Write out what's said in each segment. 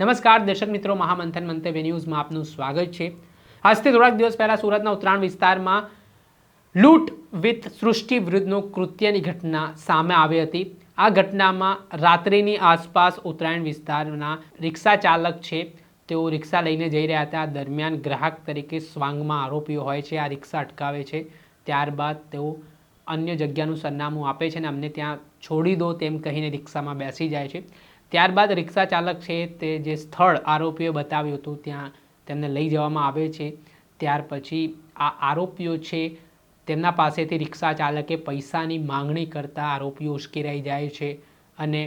નમસ્કાર, દર્શક મિત્રો, મહામંથન મંતવ્ય ન્યૂઝમાં આપનું સ્વાગત છે. આજથી થોડાક દિવસ પહેલા સુરતના ઉત્તરાયણ વિસ્તારમાં લૂંટ વિથ સૃષ્ટિ વિરુદ્ધનો કૃત્યની ઘટના સામે આવી હતી. આ ઘટનામાં રાત્રિની આસપાસ ઉત્તરાયણ વિસ્તારના રિક્ષા ચાલક છે. તેઓ રિક્ષા લઈને જઈ રહ્યા હતા. દરમિયાન ગ્રાહક તરીકે સ્વાંગમાં આરોપીઓ હોય છે. આ રિક્ષા અટકાવે છે. ત્યારબાદ તેઓ અન્ય જગ્યાનું સરનામું આપે છે અને અમને ત્યાં છોડી દો તેમ કહીને રિક્ષામાં બેસી જાય છે. ત્યારબાદ રિક્ષા ચાલક છે તે જે સ્થળ આરોપીઓ બતાવ્યું હતું, ત્યાં તેમને લઈ જવામાં આવે છે. ત્યાર પછી આ આરોપીઓ છે, તેમના પાસેથી રિક્ષા ચાલકે પૈસાની માંગણી કરતા આરોપીઓ ઉશ્કેરાઈ જાય છે અને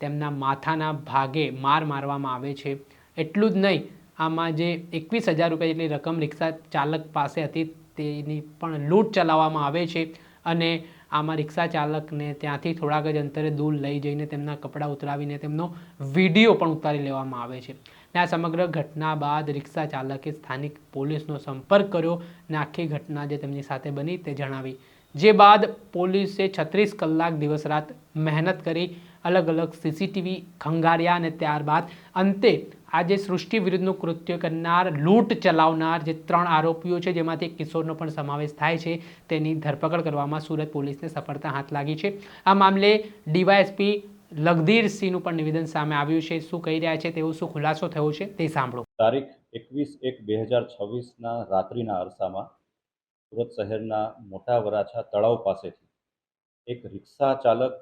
તેમના માથાના ભાગે માર મારવામાં આવે છે. એટલું જ નહીં, આમાં જે એકવીસ હજાર રૂપિયા જેટલી રકમ રિક્ષા ચાલક પાસે હતી તેની પણ લૂંટ ચલાવવામાં આવે છે અને આમાં રિક્ષા ચાલકને ત્યાંથી થોડાક જ અંતરે દૂર લઈ જઈને તેમના કપડાં ઉતરાવીને તેમનો વીડિયો પણ ઉતારી લેવામાં આવે છે. ને આ સમગ્ર ઘટના બાદ રિક્ષા ચાલકે સ્થાનિક પોલીસનો સંપર્ક કર્યો ને આખી ઘટના જે તેમની સાથે બની તે જણાવી. જે બાદ પોલીસે છત્રીસ કલાક દિવસ રાત મહેનત કરી, અલગ અલગ સીસીટીવી ખંગાર્યા અને ત્યારબાદ અંતે આ જે સૃષ્ટિ વિરુદ્ધનું કૃત્ય કરનાર, લૂંટ ચલાવનાર જે ત્રણ આરોપીઓ છે, જેમાંથી એક કિશોરનો પણ સમાવેશ થાય છે, તેની ધરપકડ કરવામાં સુરત પોલીસને સફળતા હાથ લાગી છે. આ મામલે ડીવાયએસપી લગધીરસિંહનું પણ નિવેદન સામે આવ્યું છે. શું કહી રહ્યા છે તેવો શું ખુલાસો થયો છે તે સાંભળો. તારીખ એકવીસ એક બે હજાર છવ્વીસના રાત્રિના અરસામાં સુરત શહેરના મોટા વરાછા તળાવ પાસેથી એક રિક્ષા ચાલક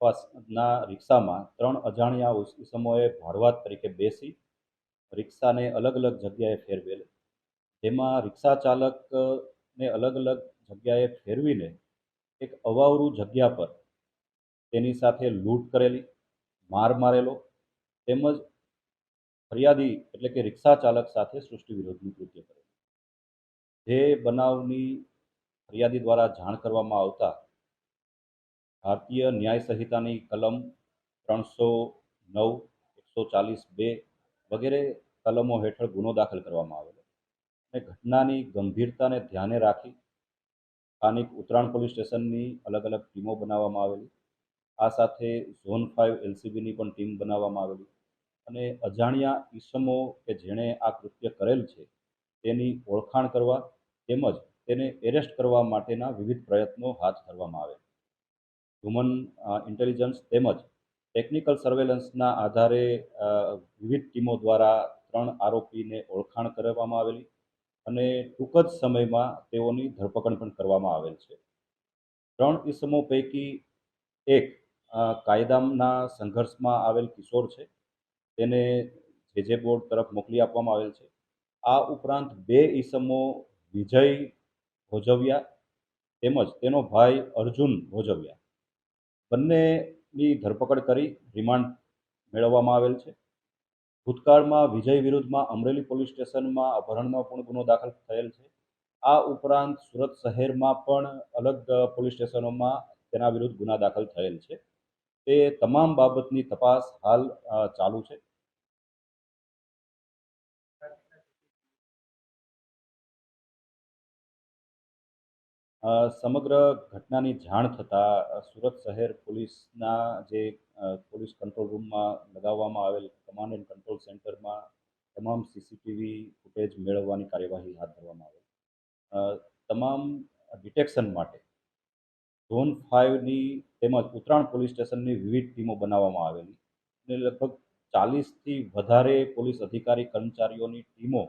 પાસના રિક્ષામાં ત્રણ અજાણ્યા ઇસમોએ ભાડવાત તરીકે બેસી રિક્ષાને અલગ અલગ જગ્યાએ ફેરવેલ. જેમાં રિક્ષા ચાલકને અલગ અલગ જગ્યાએ ફેરવીને એક અવાવરું જગ્યા પર તેની સાથે લૂંટ કરેલી, માર મારેલો તેમજ ફરિયાદી એટલે કે રિક્ષા ચાલક સાથે સૃષ્ટિ વિરોધનું કૃત્ય કરેલું. જે બનાવની ફરિયાદી દ્વારા જાણ કરવામાં આવતા ભારતીય ન્યાય સંહિતાની કલમ ત્રણસો નવ, એકસો ચાલીસ બે વગેરે કલમો હેઠળ ગુનો દાખલ કરવામાં આવેલો. અને ઘટનાની ગંભીરતાને ધ્યાને રાખી સ્થાનિક ઉત્તરાયણ પોલીસ સ્ટેશનની અલગ અલગ ટીમો બનાવવામાં આવેલી. આ સાથે ઝોન ફાઇવ એલસીબીની પણ ટીમ બનાવવામાં આવેલી. અને અજાણ્યા ઈસમો કે જેણે આ કૃત્ય કરેલ છે તેની ઓળખાણ કરવા તેમજ તેને એરેસ્ટ કરવા માટેના વિવિધ પ્રયત્નો હાથ ધરવામાં આવે હ્યુમન ઇન્ટેલિજન્સ તેમજ ટેકનિકલ સર્વેલન્સના આધારે વિવિધ ટીમો દ્વારા ત્રણ આરોપીને ઓળખાણ કરવામાં આવેલી અને ટૂંક જ સમયમાં તેઓની ધરપકડ પણ કરવામાં આવેલ છે. ત્રણ ઇસમો પૈકી એક કાયદાના સંઘર્ષમાં આવેલ કિશોર છે. તેને જે જે બોર્ડ તરફ મોકલી આપવામાં આવેલ છે. આ ઉપરાંત બે ઈસમો વિજય ભોજવિયા તેમજ તેનો ભાઈ અર્જુન ભોજવિયા. બંનેની ધરપકડ કરી રિમાન્ડ મેળવવામાં આવેલ છે. ભૂતકાળમાં વિજય વિરુદ્ધમાં અમરેલી પોલીસ સ્ટેશનમાં અપહરણનો પણ ગુનો દાખલ થયેલ છે. આ ઉપરાંત સુરત શહેરમાં પણ અલગ પોલીસ સ્ટેશનોમાં તેના વિરુદ્ધ ગુના દાખલ થયેલ છે. તે તમામ બાબતની તપાસ હાલ ચાલુ છે. સમગ્ર ઘટનાની જાણ થતાં સુરત શહેર પોલીસના જે પોલીસ કંટ્રોલ રૂમમાં લગાવવામાં આવેલ કમાન્ડ એન્ડ કંટ્રોલ સેન્ટરમાં તમામ સીસીટીવી ફૂટેજ મેળવવાની કાર્યવાહી હાથ ધરવામાં આવેલ. તમામ ડિટેક્શન માટે ઝોન ફાઇવની તેમજ ઉત્તરાયણ પોલીસ સ્ટેશનની વિવિધ ટીમો બનાવવામાં આવેલી અને લગભગ ચાલીસથી વધારે પોલીસ અધિકારી કર્મચારીઓની ટીમો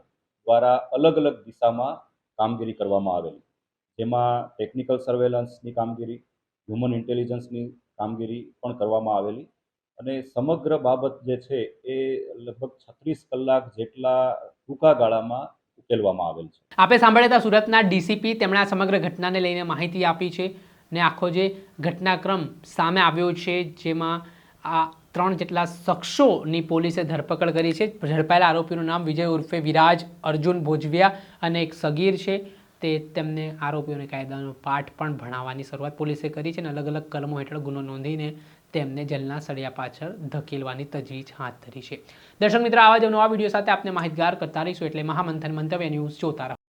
દ્વારા અલગ અલગ દિશામાં કામગીરી કરવામાં આવેલી. જેમાં ટેકનિકલ સર્વેલન્સની કામગીરી હ્યુમન ઇન્ટેલિજન્સની કામગીરી પણ કરવામાં આવેલી. અને સમગ્ર બાબત જે છે એ લગભગ છત્રીસ કલાક જેટલા ટૂંકા ગાળામાં ઉકેલવામાં આવેલ છે. આપે સાંભળ્યા સુરતના ડીસીપી તેમણે આ સમગ્ર ઘટનાને લઈને માહિતી આપી છે ને આખો જે ઘટનાક્રમ સામે આવ્યો છે જેમાં આ ત્રણ જેટલા શખ્સોની પોલીસે ધરપકડ કરી છે. ઝડપાયેલા આરોપીનું નામ વિજય ઉર્ફે વિરાજ, અર્જુન ભોજવિયા અને એક સગીર છે. તે તેમને આરોપીઓને કાયદાનો પાઠ પણ ભણાવવાની શરૂઆત પોલીસે કરી છે અને અલગ અલગ કલમો હેઠળ ગુનો નોંધીને તેમને જેલના સળિયા પાછળ ધકેલવાની તજવીજ હાથ ધરી છે. દર્શક મિત્રો, આવા જ નવા વીડિયો સાથે આપને માહિતગાર કરતા રહીશું. એટલે મહામંથન મંતવ્ય ન્યૂઝ જોતા રહો.